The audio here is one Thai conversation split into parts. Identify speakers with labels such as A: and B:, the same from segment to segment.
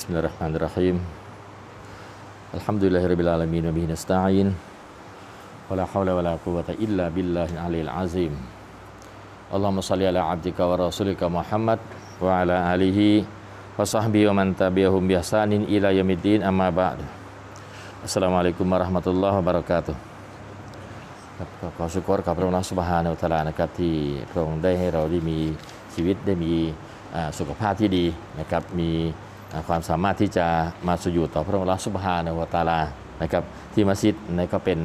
A: Bismillahirrahmanirrahim. Alhamdulillahirabbil alamin wa bihi nasta'in. Wala haula wala quwata illa billahi aliyil azim. Allahumma salli ala abdika wa rasulika Muhammad wa ala alihi wa sahbihi wa man tabi'ahum bi ihsanin ila yaumiddin amma ba'du. Assalamualaikum warahmatullahi wabarakatuh. ครับก็ขอสุกรกับพระองค์สุบฮานาอัลลอฮนะครับที่พระองค์ได้ให้เราได้มีชีวิตได้มีสุขภาพที่ดีนะครับมี ความสามารถที่จะมาสุญูดต่อพระองค์สุบฮานวตาลานะครับที่มัสยิดนี่ก็เป็น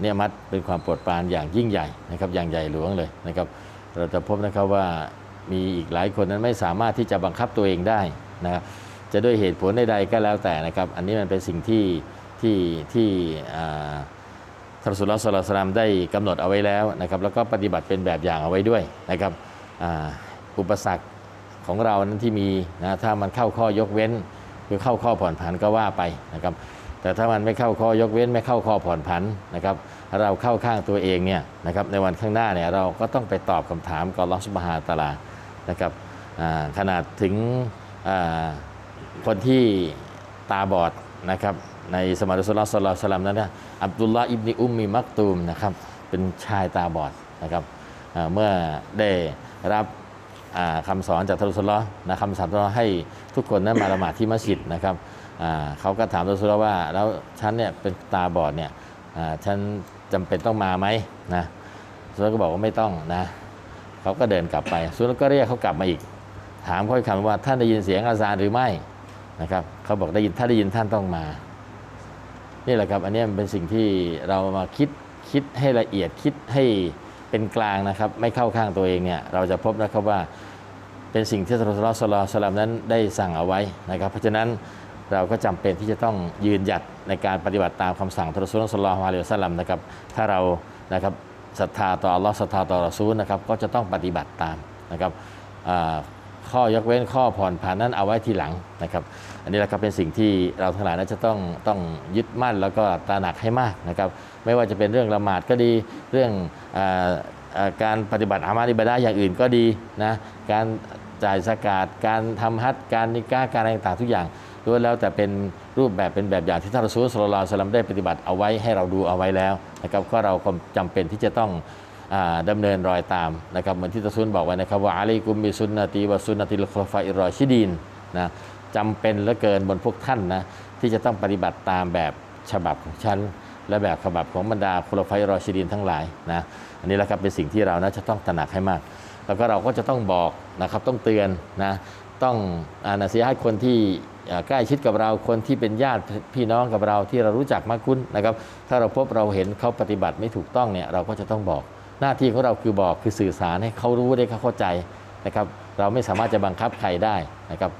A: เนี่ยมัดเป็นความโปรดปรานอย่างยิ่งใหญ่นะครับอย่างใหญ่หลวงเลยนะครับเราจะพบนะครับว่ามีอีกหลายคนนั้นไม่สามารถที่จะบังคับตัวเองได้นะครับจะด้วยเหตุผลใดๆก็แล้วแต่นะครับ อันนี้มันเป็นสิ่งที่ที่ที่อ่าท่านรสุลลอฮ์ศ็อลลัลลอฮุอะลัยฮิวะซัลลัมได้กำหนดเอาไว้แล้วนะครับแล้วก็ปฏิบัติเป็นแบบอย่างเอาไว้ด้วยนะครับออุปสรรค ของเรานั้นที่มีนะถ้ามันเข้าข้อยกเว้นคือเข้าข้อผ่อนผันก็ว่าไปนะครับ แต่ถ้ามันไม่เข้าข้อยกเว้นไม่เข้าข้อผ่อนผันนะครับเราเข้าข้างตัวเองเนี่ยนะครับในวันข้างหน้าเนี่ยเราก็ต้องไปตอบคำถามกับอัลอสุบาฮูวะตาลานะครับขนาดถึงคนที่ตาบอดนะครับในสมัยรัสลลอฮ์ศ็อลลัลลอฮุอะลัยฮิวะซัลลัมนั้นนะอับดุลลาอิบนิอุมมีมักตูมนะครับเป็นชายตาบอดนะครับเมื่อได้รับ อ่าคำสอนจากท่ารัสลลอฮ์นะคำสั่งท่ารัสลลอฮ์ให้ทุกคนนั้นมาละหมาดที่มัสยิดนะครับเขาก็ถามรัสลลอฮ์ว่าแล้วฉันเนี่ยเป็นตาบอดเนี่ยฉันจำเป็นต้องมาไหมนะสลลอฮ์ก็บอกว่าไม่ต้องนะเขาก็เดินกลับไปสุลก็เรียกเขากลับมาอีก ถามค่อยคำว่าท่านได้ยินเสียงอาซานหรือไม่นะครับเขาบอกได้ยินถ้าได้ยินท่านต้องมานี่แหละครับอันนี้มันเป็นสิ่งที่เรามาคิดคิดให้ละเอียดคิดให้ เป็นกลางนะครับ ไม่เข้าข้างตัวเองเนี่ยเราจะพบนะครับว่าเป็นสิ่งที่อัลลอฮฺสุลลัลสลัมนั้นได้สั่งเอาไว้นะครับ เพราะฉะนั้นเราก็จำเป็นที่จะต้องยืนหยัดในการปฏิบัติตามคำสั่งท่านรอซูลสุลลัลฮวาเลวสลัมนะครับถ้าเรานะครับศรัทธาต่ออัลลอฮ์ศรัทธาต่อรอซูลนะครับก็จะต้องปฏิบัติตามนะครับข้อยกเว้นข้อผ่อนผันนั้นเอาไว้ทีหลังนะครับ อันนี้แหละครับเป็นสิ่งที่เราทั้งหลายนั้นจะต้องต้องยึดมั่นแล้วก็ตระหนักให้มากนะครับ ไม่ว่าจะเป็นเรื่องละหมาดก็ดีเรื่องออการปฏิบัติอามาลิบาดาอย่างอื่นก็ดีนะการจ่ายสกาดการทำฮัจญ์การนิก้าการอะไรต่างๆทุกอย่างล้วนแล้วแต่เป็นรูปแบบเป็นแบบอย่างที่ท่านรอซูลสุลลัลลอฮุอะลัยฮิวะซัลลัมได้ปฏิบัติเอาไว้ให้เราดูเอาไว้แล้วนะครับก็เราก็จำเป็นที่จะต้องอ่าดำเนินรอยตามนะครับเหมือนที่ตะซุนบอกไว้นะครับว่าอะลัยกุมบิสุนนะตีวะสุนนติลคลฟาอิรอชิดีนนะ จำเป็นเหลือเกินบนพวกท่านนะที่จะต้องปฏิบัติตามแบบฉบับของฉันและแบบฉบับของบรรดาคุลฟรอชิดีนทั้งหลายนะอันนี้แหละครับเป็นสิ่งที่เรานะจะต้องตระหนักให้มาก แล้วก็เราก็จะต้องบอกนะครับต้องเตือนนะต้องอานาเสียให้คนที่ใกล้ชิดกับเราคนที่เป็นญาติพี่น้องกับเราที่เรารู้จักมากคุ้นนะครับถ้าเราพบเราเห็นเขาปฏิบัติไม่ถูกต้องเนี่ยเราก็จะต้องบอก หน้าที่ของเราคือบอกคือสื่อสารให้เขารู้ได้เขาเข้าใจนะครับเราไม่สามารถจะบังคับใครได้นะครับ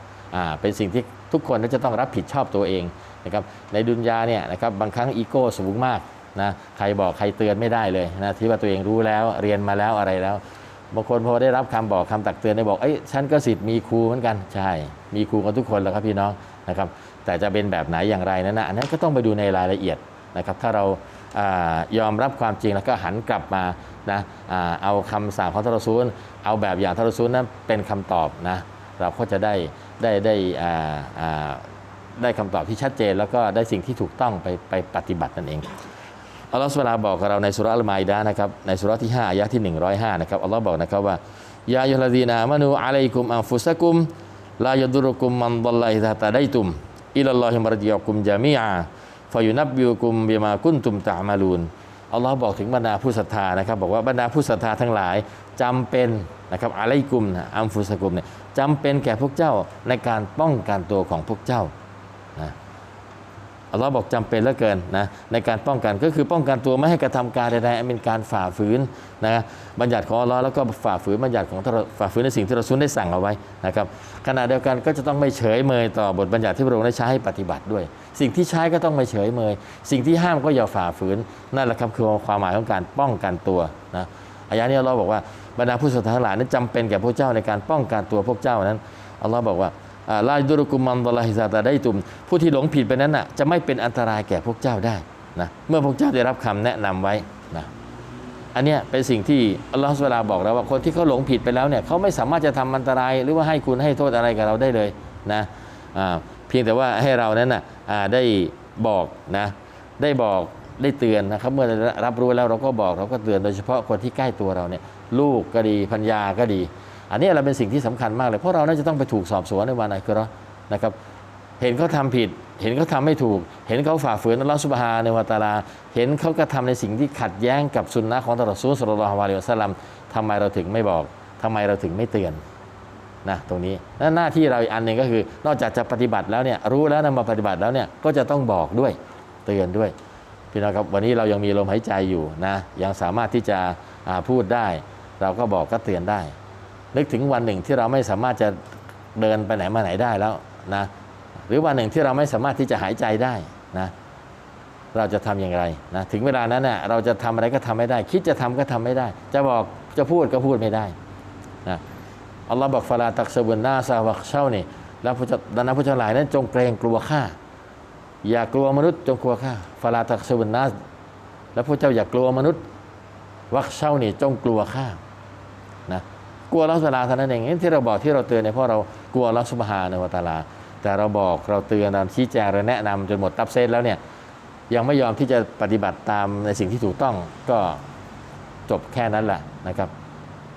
A: เป็นสิ่งที่ทุกคนจะต้องรับผิดชอบตัวเองนะครับในดุนยาเนี่ยนะครับบางครั้งอีโก้สูงมากนะใครบอกใครเตือนไม่ได้เลยนะที่ว่าตัวเองรู้แล้วเรียนมาแล้วอะไรแล้วบางคนพอได้รับคำบอกคำตักเตือนได้บอกเอ้ยฉันก็สิทธิ์มีครูเหมือนกันใช่ มีครูกันทุกคนแล้วครับพี่น้องนะครับแต่จะเป็นแบบไหนอย่างไรนั้นนะอันนั้นก็ต้องไปดูในรายละเอียดนะครับถ้าเราอายอมรับความจริงแล้วก็หันกลับมานะอเอาคำสั่งของทารซูลเอาแบบอย่างทารซูลนั้นเป็นคำตอบนะ เราก็จะได้ได้ได้อ่าอ่าได้คำตอบที่ชัดเจน แล้วก็ได้สิ่งที่ถูกต้องไปไปปฏิบัตินั่นเองอัลลอฮฺสุบฮานะฮูวลาบอกกับเราในสุรอัลมาอิดะนะครับในสุรที่5อายะที่ 105นะครับอัลลอฮ์บอกนะครับว่ายาอัยลลดีนามานูอะลัยกุมอันฟุซะกุมลายดุรุกุมมันฎอลลาอิซาตะไดตุมอิลัลลอฮิมารจิยกุมจามีอาฟายุนับบิวกุมบิมากุนตุมตะมาลูนอัลลอฮ์บอกถึงบรรดาผู้ศรัทธานะครับบอกว่าบรรดาผู้ศรัทธาทั้งหลายจำเป็นนะครับอะลัยกุมอัมฟุซะกุมเนี่ย จำเป็นแก่พวกเจ้าในการป้องกันตัวของพวกเจ้านะอัลลอฮ์บอกจำเป็นเหลือเกินนะในการป้องกันก็คือป้องกันตัวไม่ให้กระทำการใดๆเป็นการฝ่าฝืนนะบัญญัติของอัลลอฮ์แล้วก็ฝ่าฝืนบัญญัติของฝ่าฝืนในสิ่งที่เราซุนได้สั่งเอาไว้นะครับขณะเดียวกันก็จะต้องไม่เฉยเมยต่อบทบัญญัติที่พระองค์ได้ใช้ให้ปฏิบัติด้วย สิ่งที่ใช้ก็ต้องไม่เฉยเมย สิ่งที่ห้ามก็อย่าฝ่าฝืนนั่นแหละครับคือความหมายของการป้องกันตัวนะอายะนี้อัลลอฮ์บอกว่า บรรดาผู้ศรัทธาทั้งหลายนั้นจำเป็นแก่พวกเจ้าในการป้องกันตัวพวกเจ้านั้นอัลลอฮ์บอกว่าอ่าลาดุรุกุมมันดอลาฮิซาตาได้ตุม ผู้ที่หลงผิดไปนั้นน่ะจะไม่เป็นอันตรายแก่พวกเจ้าได้นะเมื่อพวกเจ้าได้รับคำแนะนำไว้นะอันเนี้ยเป็นสิ่งที่อัลลอฮฺสุบฮานะฮูวลาบอกแล้วว่าคนที่เขาหลงผิดไปแล้วเนี่ยเขาไม่สามารถจะทำอันตราย หรือว่าให้คุณให้โทษอะไรกับเราได้เลยนะเพียงแต่ว่าให้เรานั้นนะอ่าได้บอกนะได้บอกได้เตือนนะครับเมื่อรับรู้แล้วเราก็บอกเราก็เตือนโดยเฉพาะคนที่ใกล้ตัวเราเนี่ยลูกก็ดีพัญญาก็ดี อันนี้เราเป็นสิ่งที่สำคัญมากเลยเพราะเราน่าจะต้องไปถูกสอบสวนในวันไหนคือเรานะครับ เห็นเขาทำผิด เห็นเขาทำไม่ถูก เห็นเขาฝ่าฝืนอัลลอฮฺสุบฮาในวะตาลา เห็นเขากระทำในสิ่งที่ขัดแย้งกับสุนนะของตรัสูลสุลลัลลอฮุอะลัยฮิวสัลลัมทำไมเราถึงไม่บอกทำไมเราถึงไม่เตือนนะตรงนี้และหน้าที่เราอีกอันหนึ่งก็คือ นอกจากจะปฏิบัติแล้วเนี่ยรู้แล้วนำมาปฏิบัติแล้วเนี่ยก็จะต้องบอกด้วยเตือนด้วยพี่น้องครับวันนี้เรายังมีลมหายใจอยู่นะยังสามารถที่จะพูดได้ เราก็บอกก็เตือนได้ นึกถึงวันหนึ่งที่เราไม่สามารถจะเดินไปไหนมาไหนได้แล้วนะหรือวันหนึ่งที่เราไม่สามารถที่จะหายใจได้นะเราจะทำอย่างไรนะถึงเวลานั้นเน่ยเราจะทำอะไรก็ทำไม่ได้ คิดจะทำก็ทำไม่ได้ จะบอกจะพูดก็พูดไม่ได้นะอัลลอฮ์บอกฟาลาตักสบุนนาซาวักเช่านี่แล้วผู้เจ้าดังนั้นผู้เจ้าหลายนั้นจงเกรงกลัวข้าอย่ากลัวมนุษย์จงกลัวข้าฟาลาตักสบุนนาแล้วผู้เจ้าอย่ากลัวมนุษย์วักเช่านี่จงกลัวข้า กลัวลักษณะเท่านั้นเองนี่ที่เราบอกที่เราเตือนเนี่ยเพราะเรากลัวลักษณะในวตาลา แต่เราบอกเราเตือนเราชี้แจงเราแนะนำจนหมดตับเซตแล้วเนี่ยยังไม่ยอมที่จะปฏิบัติตามในสิ่งที่ถูกต้องก็จบแค่นั้นแหละนะครับ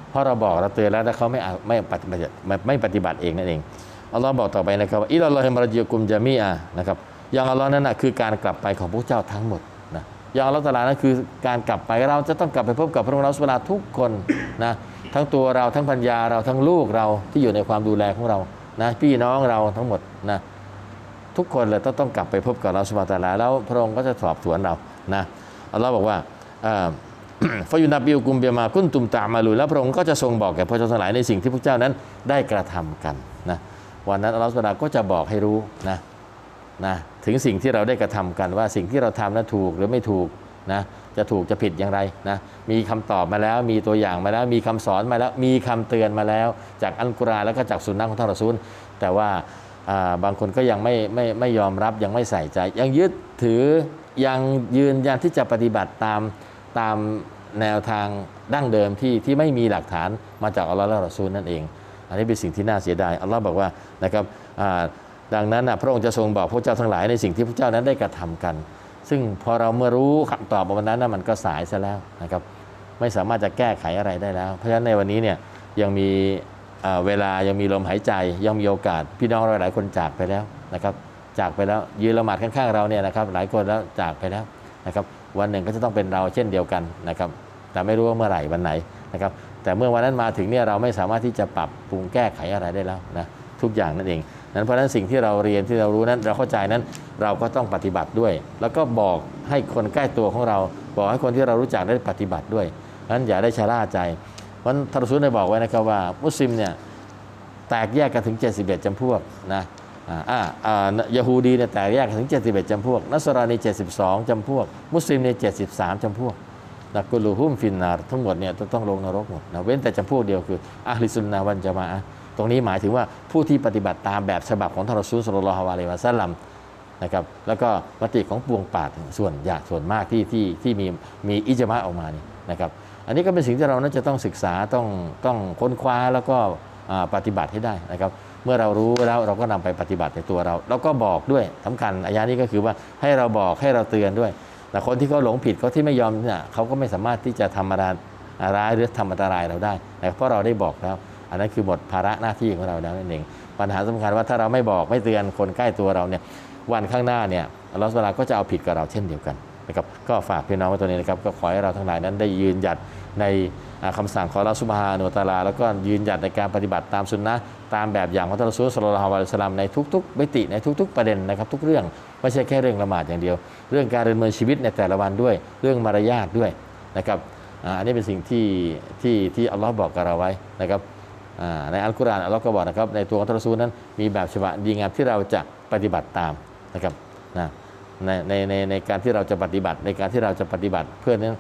A: เพราะเราบอกเราเตือนแล้วแต่เขาไม่ไม่ปฏิบัติไม่ไม่ปฏิบัติเองนั่นเองอัลลอฮ์บอกต่อไปนะครับว่าอิลลอฮิมรจิยกุมจามีอะนะครับอย่างอัลลอฮ์นั้นนะคือการกลับไปของพวกเจ้าทั้งหมดนะ ยาอัลลอฮ์ตาลานั้นคือการกลับไปเราจะต้องกลับไปพบกับพระองค์เราสุลาทุกคนนะทั้งตัวเราทั้งพัญญาเราทั้งลูกเราที่อยู่ในความดูแลของเรานะพี่น้องเราทั้งหมดนะทุกคนเลยต้องต้องกลับไปพบกับเราสุลาตาลาแล้วพระองค์ก็จะสอบสวนเรานะอัลลอฮ์บอกว่าอ่าฟายุนับิวกุมเบียมากุนตุมตามาลุแล้วพระองค์ก็จะทรงบอกแก่พระเจ้าทั้งหลายในสิ่งที่พระเจ้านั้นได้กระทำกันนะวันนั้นอัลลอฮฺสุบฮาก็จะบอกให้รู้นะ นะถึงสิ่งที่เราได้กระทำกันว่าสิ่งที่เราทำนั้นถูกหรือไม่ถูกนะจะถูกจะผิดอย่างไรนะมีคำตอบมาแล้ว มีตัวอย่างมาแล้ว มีคำสอนมาแล้ว มีคำเตือนมาแล้ว จากอัลกุรอานแล้วก็จากสุนนะของท่านรอซูลแต่ว่าบางคนก็ยังไม่ไม่ไม่ยอมรับยังไม่ใส่ใจ ยังยึดถือยังยืนยันที่จะปฏิบัติตามตามแนวทางดั้งเดิมที่ที่ไม่มีหลักฐานมาจากอัลลอฮ์และรอซูลนั่นเอง อันนี้เป็นสิ่งที่น่าเสียดายอัลลอฮ์บอกว่านะครับ ดังนั้นนะพระองค์จะทรงบอกพระเจ้าทั้งหลายในสิ่งที่พระเจ้านั้นได้กระทำกัน ซึ่งพอเราเมื่อรู้คำตอบวันนั้นนะมันก็สายซะแล้วนะครับ ไม่สามารถจะแก้ไขอะไรได้แล้ว เพราะฉะนั้นในวันนี้เนี่ยยังมีเวลายังมีลมหายใจยังมีโอกาสพี่น้องเราหลายคนจากไปแล้วนะครับ จากไปแล้วยืนละหมาดข้างๆเราเนี่ยนะครับ หลายคนแล้วจากไปแล้วนะครับ วันหนึ่งก็จะต้องเป็นเราเช่นเดียวกันนะครับ แต่ไม่รู้ว่าเมื่อไหร่วันไหนนะครับ แต่เมื่อวันนั้นมาถึงเนี่ยเราไม่สามารถที่จะปรับปรุงแก้ไขอะไรได้แล้วนะทุกอย่างนั่นเอง นั้นเพราะนั้นสิ่งที่เราเรียนที่เรารู้นั้น เราเข้าใจนั้นเราก็ต้องปฏิบัติด้วย แล้วก็บอกให้คนใกล้ตัวของเรา บอกให้คนที่เรารู้จักได้ปฏิบัติด้วยนั้นอย่าได้ชะล่าใจ เพราะทารซุลได้บอกไว้นะครับว่า มุสลิมเนี่ยแตกแยกกันถึง 71จำพวกนะอ่าอ่ายาฮูดีเนี่ยแตกแยกกันถึง 71จำพวกนัสรานี72จำพวก มุสลิมเนี่ย73จำพวกนักกุลูฮุมฟินนารทั้งหมดเนี่ยจะต้องลงนรกหมดนะเว้นแต่จำพวกเดียวคืออัลลิสุนนะวันจะมาอะ ตรงนี้หมายถึงว่าผู้ที่ปฏิบัติตามแบบฉบับของท่านรซูลสุลลัลอฮุอะลัยฮิวะซัลลัมนะครับแล้วก็มติของปวงปาดส่วนใหญ่ส่วนมากที่ที่ที่มีมีอิจมะออกมานี่นะครับอันนี้ก็เป็นสิ่งที่เรานั้นจะต้องศึกษาต้องต้องค้นคว้าแล้วก็ปฏิบัติให้ได้นะครับ เมื่อเรารู้แล้วเราก็นำไปปฏิบัติในตัวเรา แล้วก็บอกด้วยสำคัญอายานี้ก็คือว่าให้เราบอกให้เราเตือนด้วยแต่คนที่เขาหลงผิดเขาที่ไม่ยอมเนี่ยเขาก็ไม่สามารถที่จะทำอะไรร้ายหรือทำอันตรายเราได้เพราะเราได้บอกแล้ว อันนั้นคือหมดภาระหน้าที่ของเราแล้วนั่นเองปัญหาสำคัญว่าถ้าเราไม่บอกไม่เตือนคนใกล้ตัวเราเนี่ยวันข้างหน้าเนี่ยอัลลอฮฺสุบฮาก็จะเอาผิดกับเราเช่นเดียวกันนะครับก็ฝากพี่น้องไว้ตัวนี้นะครับก็ขอให้เราทั้งหลายนั้นได้ยืนหยัดในอ่าคำสั่งของอัลอสุบฮานุตาลา แล้วก็ยืนหยัดในการปฏิบัติตามสุนนะตามแบบอย่างของท่านรอซูลสุลลัลลอฮุอะลัยฮิวะซัลลัมในทุกๆมิติในทุก ๆ ประเด็นนะครับทุกเรื่องไม่ใช่แค่เรื่องละหมาดอย่างเดียว เรื่องการดำเนินชีวิตในแต่ละวันด้วย เรื่องมารยาทด้วยนะครับอันนี้เป็นสิ่งที่ที่ที่อัลลอฮ์บอกกับเราไว้นะครับ ในอัลกุรอานอัลลอฮ์ก็บอกนะครับในตัวของท่ารซูลนั้นมีแบบฉบับดีงามที่เราจะปฏิบัติตามนะครับนะในในในในการที่เราจะปฏิบัติ ในการที่เราจะปฏิบัติเพื่อนั้น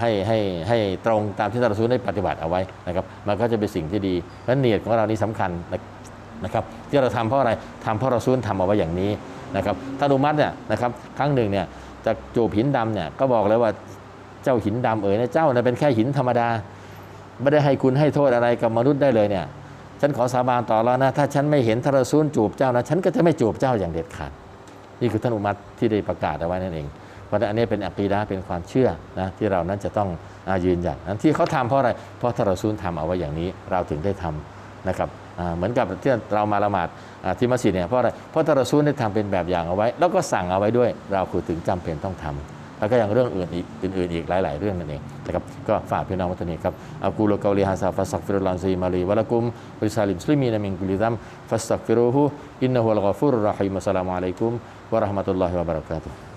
A: ให้ให้ให้ตรงตามที่ท่ารซูลได้ปฏิบัติเอาไว้นะครับมันก็จะเป็นสิ่งที่ดีเพราะเนียดของเรานี่สำคัญนะนะครับที่เราทำเพราะอะไรทำเพราะเราซูลทำเอาไว้อย่างนี้นะครับท่านอุมัตเนี่ยนะครับครั้งหนึ่งเนี่ยจะจูบหินดำเนี่ยก็บอกเลยว่าเจ้าหินดำเอ๋ยนะเจ้าน่ะเป็นแค่หินธรรมดา ไม่ได้ให้คุณให้โทษอะไรกับมนุษย์ได้เลยเนี่ย ฉันขอสาบานต่อแล้วนะ ถ้าฉันไม่เห็นทารซูลจูบเจ้านะ ฉันก็จะไม่จูบเจ้าอย่างเด็ดขาด นี่คือท่านอุมัตที่ได้ประกาศเอาไว้นั่นเอง เพราะอันนี้เป็นอักีดะห์เป็นความเชื่อนะที่เรานั้นจะต้องอยืนหยัดนั้นที่เขาทำเพราะอะไร เพราะทารซูลทำเอาไว้อย่างนี้เราถึงได้ทำนะครับเหมือนกับที่เรามาละหมาดที่มัสยิดเนี่ยเพราะอะไรเพราะทารซูลได้ทำเป็นแบบอย่างเอาไว้ แล้วก็สั่งเอาไว้ด้วย เราคือถึงจำเป็นต้องทำ แล้วก็อย่างเรื่องอื่นอีกอื่นๆอีกหลาย ๆ เรื่องนั่นเองนะครับก็ฝากพี่น้องวัฒนีครับอักูลกาลีฮาซาฟัสซักฟิรุลลอฮ์ซีมาลีวะลักุมบริซาลิมสลิมีนามิงกุลิซัมฟัสซักฟิรุฮูอินนะฮุลกอฟุรุรรหีมัสสลามุอะลัยกุมวะเราะห์มะตุลลอฮิวะบะเราะกาตุฮ์